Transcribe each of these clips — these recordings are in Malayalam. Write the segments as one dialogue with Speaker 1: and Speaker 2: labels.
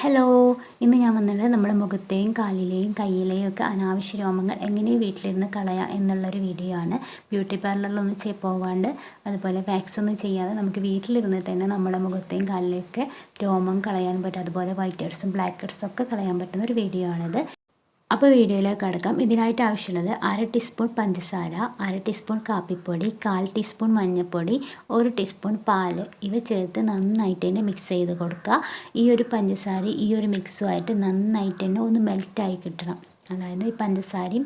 Speaker 1: ഹലോ ഇന്ന് ഞാൻ വന്നത് നമ്മുടെ മുഖത്തെയും കാലിലെയും കയ്യിലെയും ഒക്കെ അനാവശ്യ രോമങ്ങൾ എങ്ങനെ വീട്ടിലിരുന്ന് കളയാം എന്നുള്ളൊരു വീഡിയോ ആണ്. ബ്യൂട്ടി പാർലറിലൊന്നും ചെയ് പോവാണ്ട് അതുപോലെ വാക്സ് ഒന്നും ചെയ്യാതെ നമുക്ക് വീട്ടിലിരുന്ന് തന്നെ നമ്മുടെ മുഖത്തെയും കാലിലെയൊക്കെ രോമം കളയാൻ പറ്റും. അതുപോലെ വൈറ്റ് ഹെഡ്സും ബ്ലാക്ക് ഹെഡ്സും ഒക്കെ കളയാൻ പറ്റുന്ന ഒരു വീഡിയോ ആണിത്. അപ്പോൾ വീഡിയോയിലേക്ക് കടക്കാം. ഇതിനായിട്ട് ആവശ്യമുള്ളത് അര ടീസ്പൂൺ പഞ്ചസാര അര ടീസ്പൂൺ കാപ്പിപ്പൊടി കാൽ ടീസ്പൂൺ മഞ്ഞൾപ്പൊടി ഒരു ടീസ്പൂൺ പാൽ ഇവ ചേർത്ത് നന്നായിട്ട് തന്നെ മിക്സ് ചെയ്ത് കൊടുക്കുക. ഈ ഒരു പഞ്ചസാര ഈ ഒരു മിക്സുമായിട്ട് നന്നായിട്ട് തന്നെ ഒന്ന് മെൽറ്റായി കിട്ടണം. അതായത് ഈ പഞ്ചസാരയും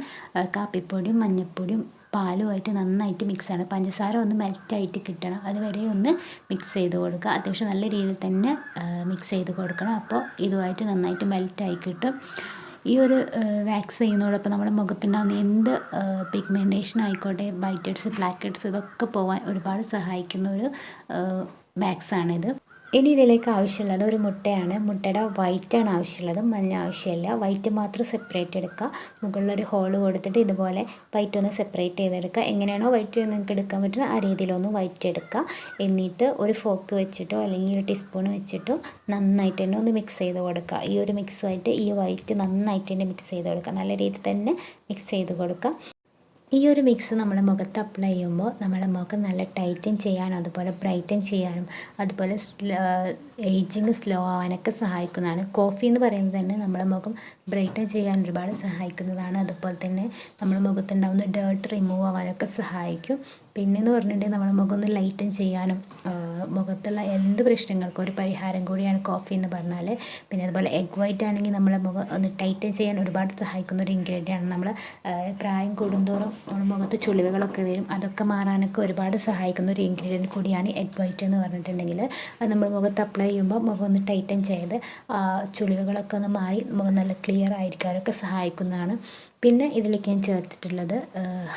Speaker 1: കാപ്പിപ്പൊടിയും മഞ്ഞൾപ്പൊടിയും പാലുമായിട്ട് നന്നായിട്ട് മിക്സാണ് പഞ്ചസാര ഒന്ന് മെൽറ്റായിട്ട് കിട്ടണം. അതുവരെ ഒന്ന് മിക്സ് ചെയ്ത് കൊടുക്കുക. അത്യാവശ്യം നല്ല രീതിയിൽ തന്നെ മിക്സ് ചെയ്ത് കൊടുക്കണം. അപ്പോൾ ഇതുമായിട്ട് നന്നായിട്ട് മെൽറ്റായി കിട്ടും. ഈ ഒരു വാക്സ് ചെയ്യുന്നതോടൊപ്പം നമ്മുടെ മുഖത്തുണ്ടാകുന്ന എന്ത് പിഗ്മെന്റേഷൻ ആയിക്കോട്ടെ ബൈറ്റഡ്സ് പ്ലാക്കറ്റ്സ് ഇതൊക്കെ പോകാൻ ഒരുപാട് സഹായിക്കുന്ന ഒരു വാക്സാണിത് ഇനി ഇതിലേക്ക് ആവശ്യമുള്ളത് ഒരു മുട്ടയാണ്. മുട്ടയുടെ വൈറ്റാണ് ആവശ്യമുള്ളത്. മഞ്ഞ ആവശ്യമില്ല. വൈറ്റ് മാത്രം സെപ്പറേറ്റ് എടുക്കുക. മുകളിലൊരു ഹോൾ കൊടുത്തിട്ട് ഇതുപോലെ വൈറ്റ് ഒന്ന് സെപ്പറേറ്റ് ചെയ്തെടുക്കുക. എങ്ങനെയാണോ വൈറ്റ് നിങ്ങൾക്ക് എടുക്കാൻ പറ്റുന്നത് ആ രീതിയിലൊന്ന് വൈറ്റ് എടുക്കുക. എന്നിട്ട് ഒരു ഫോക്ക് വെച്ചിട്ടോ അല്ലെങ്കിൽ ഒരു ടീസ്പൂൺ വെച്ചിട്ടോ നന്നായിട്ട് തന്നെ ഒന്ന് മിക്സ് ചെയ്ത് കൊടുക്കുക. ഈ ഒരു മിക്സുമായിട്ട് ഈ വൈറ്റ് നന്നായിട്ട് തന്നെ മിക്സ് ചെയ്ത് കൊടുക്കുക. നല്ല രീതിയിൽ തന്നെ മിക്സ് ചെയ്ത് കൊടുക്കുക. ഈ ഒരു മിക്സ് നമ്മൾ മുഖത്ത് അപ്ലൈ ചെയ്യുമ്പോൾ നമ്മളെ മുഖം നല്ല ടൈറ്റൻ ചെയ്യാനും അതുപോലെ ബ്രൈറ്റൻ ചെയ്യാനും അതുപോലെ ഏജിങ് സ്ലോ ആവാനൊക്കെ സഹായിക്കുന്നതാണ്. കോഫി എന്ന് പറയുന്നത് തന്നെ നമ്മളെ മുഖം ബ്രൈറ്റൻ ചെയ്യാൻ ഒരുപാട് സഹായിക്കുന്നതാണ്. അതുപോലെ തന്നെ നമ്മുടെ മുഖത്തുണ്ടാകുന്ന ഡേർട്ട് റിമൂവ് ആവാനൊക്കെ സഹായിക്കും. പിന്നെയെന്ന് പറഞ്ഞിട്ടുണ്ടെങ്കിൽ നമ്മുടെ മുഖം ഒന്ന് ലൈറ്റൻ ചെയ്യാനും മുഖത്തുള്ള എന്ത് പ്രശ്നങ്ങൾക്കും ഒരു പരിഹാരം കൂടിയാണ് കോഫി എന്ന് പറഞ്ഞാൽ പിന്നെ അതുപോലെ എഗ് വൈറ്റ് ആണെങ്കിൽ നമ്മളെ മുഖം ഒന്ന് ടൈറ്റൻ ചെയ്യാൻ ഒരുപാട് സഹായിക്കുന്ന ഒരു ഇൻഗ്രീഡിയന്റ് ആണ്. നമ്മൾ പ്രായം കൂടുന്തോറും മുഖത്ത് ചുളിവുകളൊക്കെ വരും. അതൊക്കെ മാറാനൊക്കെ ഒരുപാട് സഹായിക്കുന്ന ഒരു ഇൻഗ്രീഡിയന്റ് കൂടിയാണ് എഗ് വൈറ്റ് എന്ന് പറഞ്ഞിട്ടുണ്ടെങ്കിൽ അത് നമ്മൾ മുഖത്ത് അപ്ലൈ ചെയ്യുമ്പോൾ മുഖം ഒന്ന് ടൈറ്റൻ ചെയ്ത് ചുളിവുകളൊക്കെ ഒന്ന് മാറി മുഖം നല്ല ക്ലിയർ ആയിരിക്കാനൊക്കെ സഹായിക്കുന്നതാണ്. പിന്നെ ഇതിലേക്ക് ഞാൻ ചേർത്തിട്ടുള്ളത്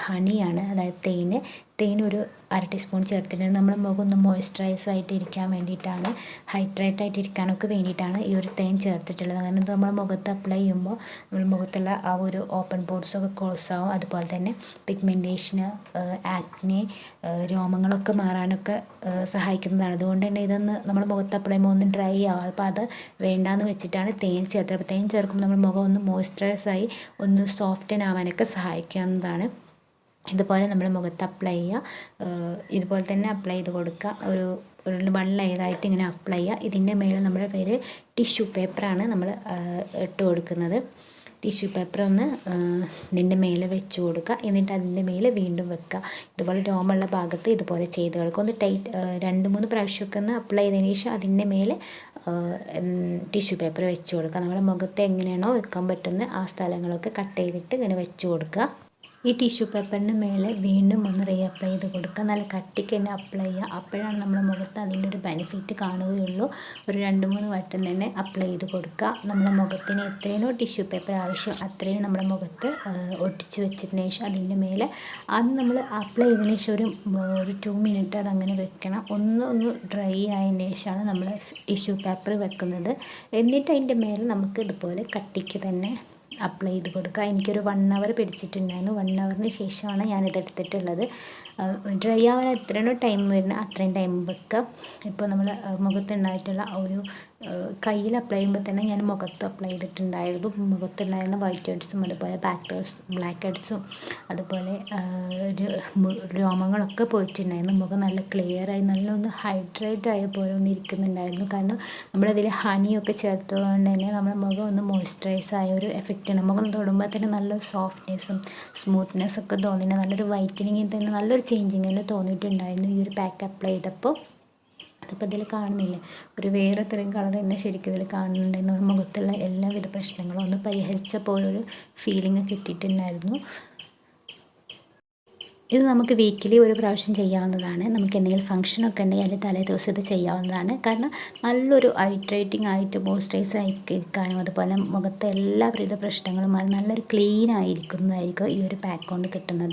Speaker 1: ഹണിയാണ് അതായത് തേന്. തേൻ ഒരു അര ടീസ്പൂൺ ചേർത്തിട്ടുണ്ട്. നമ്മുടെ മുഖം ഒന്ന് മോയ്സ്ചറൈസ് ആയിട്ട് ഇരിക്കാൻ വേണ്ടിയിട്ടാണ് ഹൈഡ്രേറ്റ് ആയിട്ട് ഇരിക്കാനൊക്കെ വേണ്ടിയിട്ടാണ് ഈ ഒരു തേൻ ചേർത്തിട്ടുള്ളത്. കാരണം ഇത് നമ്മുടെ മുഖത്ത് അപ്ലൈ ചെയ്യുമ്പോൾ നമ്മുടെ മുഖത്തുള്ള ആ ഒരു ഓപ്പൺ പോർട്സൊക്കെ ക്ലോസ് ആവും. അതുപോലെ തന്നെ പിഗ്മെന്റേഷന് ആക്നെ രോമങ്ങളൊക്കെ മാറാനൊക്കെ സഹായിക്കുന്നതാണ്. അതുകൊണ്ട് തന്നെ ഇതൊന്ന് നമ്മുടെ മുഖത്ത് അപ്ലൈ ചെയ്യുമ്പോൾ ഒന്ന് ഡ്രൈ ആവും. അപ്പോൾ അത് വേണ്ടാന്ന് വെച്ചിട്ടാണ് തേൻ ചേർത്തത്. അപ്പോൾ തേൻ ചേർക്കുമ്പോൾ നമ്മുടെ മുഖം ഒന്ന് മോയ്സ്ചറൈസ് ആയി ഒന്ന് സോഫ്റ്റൻ ആവാനൊക്കെ സഹായിക്കാവുന്നതാണ്. ഇതുപോലെ നമ്മൾ മുഖത്ത് അപ്ലൈ ചെയ്യുക. ഇതുപോലെ തന്നെ അപ്ലൈ ചെയ്ത് കൊടുക്കുക. ഒരു ഒരു വൺ ലെയറായിട്ട് ഇങ്ങനെ അപ്ലൈ ചെയ്യുക. ഇതിന്റെ മേലെ നമ്മുടെ പേര് ടിഷ്യൂ പേപ്പറാണ് നമ്മൾ ഇട്ട് കൊടുക്കുന്നത്. ടിഷ്യൂ പേപ്പർ ഒന്ന് ഇതിന്റെ മേലെ വെച്ച് കൊടുക്കുക എന്നിട്ട് അതിന്റെ മേലെ വീണ്ടും വെക്കുക ഇതുപോലെ രോമുള്ള ഭാഗത്ത് ഇതുപോലെ ചെയ്ത് കൊടുക്കുക ഒന്ന് ടൈറ്റ് രണ്ട് മൂന്ന് പ്രാവശ്യമൊക്കെ ഒന്ന് അപ്ലൈ ചെയ്തതിന് ശേഷം അതിന്റെ മേലെ ടിഷ്യൂ പേപ്പർ വെച്ച് കൊടുക്കുക നമ്മുടെ മുഖത്ത് എങ്ങനെയാണോ വെക്കാൻ പറ്റുന്നത് ആ സ്ഥലങ്ങളൊക്കെ കട്ട് ചെയ്തിട്ട് ഇങ്ങനെ വെച്ച് കൊടുക്കുക ഈ ടിഷ്യൂ പേപ്പറിന് മേലെ വീണ്ടും ഒന്ന് റീ അപ്ലൈ ചെയ്ത് കൊടുക്കുക. നല്ല കട്ടിക്ക് തന്നെ അപ്ലൈ ചെയ്യുക. അപ്പോഴാണ് നമ്മുടെ മുഖത്ത് അതിന്റെ ഒരു ബെനിഫിറ്റ് കാണുകയുള്ളൂ. ഒരു രണ്ട് മൂന്ന് വട്ടം തന്നെ അപ്ലൈ ചെയ്ത് കൊടുക്കുക. നമ്മുടെ മുഖത്തിന് എത്രയാണോ ടിഷ്യൂ പേപ്പർ ആവശ്യം അത്രയും നമ്മുടെ മുഖത്ത് ഒട്ടിച്ചു വെച്ചതിന് ശേഷം അതിന്റെ മേലെ അത് നമ്മൾ അപ്ലൈ ചെയ്തതിന് ശേഷം ഒരു ഒരു ടു മിനിറ്റ് അതങ്ങനെ വെക്കണം. ഒന്ന് ഒന്ന് ഡ്രൈ ആയതിന് ശേഷമാണ് നമ്മൾ ടിഷ്യൂ പേപ്പർ വെക്കുന്നത്. എന്നിട്ട് അതിന്റെ മേലെ നമുക്ക് ഇതുപോലെ കട്ടിക്ക് തന്നെ അപ്ലൈ ചെയ്ത് കൊടുക്കുക. എനിക്കൊരു വൺ അവർ പിടിച്ചിട്ടുണ്ടായിരുന്നു. വൺ അവറിന് ശേഷമാണ് ഞാനിത് എടുത്തിട്ടുള്ളത്. ഡ്രൈ ആവാൻ എത്രയാണോ ടൈം വരുന്നത് അത്രയും ടൈം വെക്കുക. ഇപ്പോൾ നമ്മൾ മുഖത്തുണ്ടായിട്ടുള്ള ഒരു കയ്യിൽ അപ്ലൈ ചെയ്യുമ്പോൾ തന്നെ ഞാൻ മുഖത്ത് അപ്ലൈ ചെയ്തിട്ടുണ്ടായിരുന്നു. മുഖത്തുണ്ടായിരുന്ന വൈറ്റ് ഹെഡ്സും അതുപോലെ ബാക്ക് ഹെഡ്സ് ബ്ലാക്ക് ഹെഡ്സും അതുപോലെ രോമങ്ങളൊക്കെ പോയിട്ടുണ്ടായിരുന്നു മുഖം നല്ല ക്ലിയറായി ആയി നല്ല ഒന്ന് ഹൈഡ്രേറ്റ് ആയ പോലെ ഒന്ന് ഇരിക്കുന്നുണ്ടായിരുന്നു. കാരണം നമ്മളതിൽ ഹണിയൊക്കെ ചേർത്തതുകൊണ്ട് തന്നെ നമ്മുടെ മുഖം ഒന്ന് മോയ്സ്ചറൈസ് ആയ ഒരു എഫക്റ്റാണ് മുഖം തൊടുമ്പോൾ തന്നെ നല്ലൊരു സോഫ്റ്റ്നെസ്സും സ്മൂത്ത്നെസ്സൊക്കെ തോന്നിയിട്ടുണ്ട്. നല്ലൊരു വൈറ്റനിങ്ങിൽ തന്നെ നല്ലൊരു ചേഞ്ചിങ് തന്നെ തോന്നിയിട്ടുണ്ടായിരുന്നു ഈ ഒരു പാക്ക് അപ്ലൈ ചെയ്തപ്പോൾ അതിപ്പോൾ ഇതിൽ കാണുന്നില്ല? ഒരു വേറെ തരം കളർ തന്നെ ശരിക്കും ഇതിൽ കാണുന്നുണ്ടായിരുന്നു മുഖത്തുള്ള എല്ലാവിധ പ്രശ്നങ്ങളും ഒന്ന് പരിഹരിച്ച പോലൊരു ഫീലിംഗ് കിട്ടിയിട്ടുണ്ടായിരുന്നു. ഇത് നമുക്ക് വീക്കിലി ഒരു പ്രാവശ്യം ചെയ്യാവുന്നതാണ്. നമുക്ക് എന്തെങ്കിലും ഫംഗ്ഷനൊക്കെ ഉണ്ടെങ്കിൽ അതിൽ തലേ ദിവസം ഇത് ചെയ്യാവുന്നതാണ്. കാരണം നല്ലൊരു ഹൈഡ്രേറ്റിംഗ് ആയിട്ട് മോയ്സ്ചറൈസ് ആയിരിക്കാനും അതുപോലെ മുഖത്തെ എല്ലാവിധ പ്രശ്നങ്ങളും നല്ലൊരു ക്ലീൻ ആയിരിക്കുന്നതായിരിക്കും ഈ ഒരു പാക്ക് കൊണ്ട് കിട്ടുന്നത്.